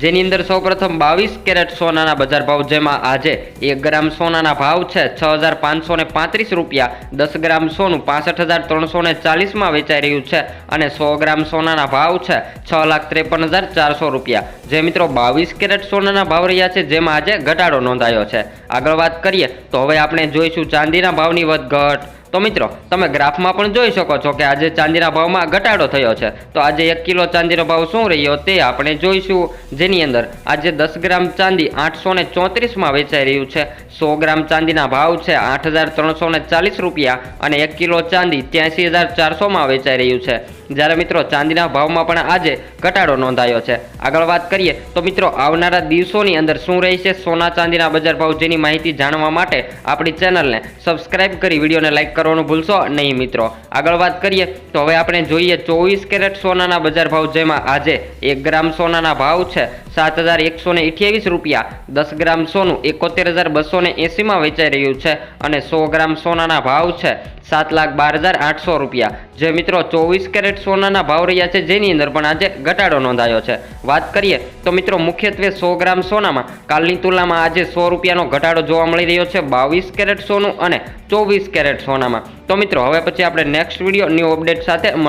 જેની અંદર સૌપ્રથમ બાવીસ કેરેટ સોનાના બજાર ભાવ જેમાં આજે એક ગ્રામ સોનાના ભાવ છે છ હજાર પાંચસો પાંત્રીસ રૂપિયા, દસ ગ્રામ સોનું પાસઠ હજાર ત્રણસો ને ચાલીસમાં વેચાઈ રહ્યું છે અને સો ગ્રામ સોનાના ભાવ છે છ લાખ ત્રેપન હજાર ચારસો રૂપિયા. જે મિત્રો બાવીસ કેરેટ સોનાના ભાવ રહ્યા છે, જેમાં આજે ઘટાડો નોંધાયો છે. આગળ વાત કરીએ તો હવે આપણે જોઈશું ચાંદીના ભાવની વધઘટ. તો મિત્રો, તમે ગ્રાફમાં પણ જોઈ શકો છો કે આજે ચાંદીના ભાવમાં ઘટાડો થયો છે. તો આજે એક કિલો ચાંદીનો ભાવ શું રહ્યો તે આપણે જોઈશું. જેની અંદર આજે દસ ગ્રામ ચાંદી આઠસો ને ચોત્રીસમાં વેચાઈ રહ્યું છે. સો ગ્રામ ચાંદીના ભાવ છે આઠ હજાર ત્રણસો ચાલીસ રૂપિયા અને એક કિલો ચાંદી ત્યાંસી હજાર ચારસોમાં વેચાઈ રહ્યું છે. જ્યારે મિત્રો ચાંદીના ભાવમાં પણ આજે ઘટાડો નોંધાયો છે. આગળ વાત કરીએ તો મિત્રો આવનારા દિવસોની અંદર શું રહેશે સોના ચાંદીના બજાર ભાવ જેની માહિતી જાણવા માટે આપણી ચેનલને સબસ્ક્રાઇબ કરી વિડીયોને લાઇક કરવાનું ભૂલશો નહીં મિત્રો. આગળ વાત કરીએ તો હવે આપણે જોઈએ ચોવીસ કેરેટ સોનાના બજાર ભાવ જેમાં આજે એક ગ્રામ સોનાના ભાવ છે સાત હજાર એકસો ને અઠ્યાવીસ રૂપિયા, દસ ગ્રામ સોનું એકોતેર હજાર બસો ને એંસીમાં વેચાઈ રહ્યું છે અને સો ગ્રામ સોનાના ભાવ છે સાત લાખ બાર હજાર આઠસો રૂપિયા. જે મિત્રો ચોવીસ કેરેટ સોનાના ભાવ રહ્યા છે, જેની અંદર પણ આજે ઘટાડો નોંધાયો છે. વાત કરીએ તો મિત્રો મુખ્યત્વે સો ગ્રામ સોનામાં કાલની તુલનામાં આજે સો રૂપિયાનો ઘટાડો જોવા મળી રહ્યો છે બાવીસ કેરેટ સોનું અને ચોવીસ કેરેટ સોનામાં. તો મિત્રો હવે પછી આપણે નેક્સ્ટ વીડિયો ન્યૂ અપડેટ સાથે મળી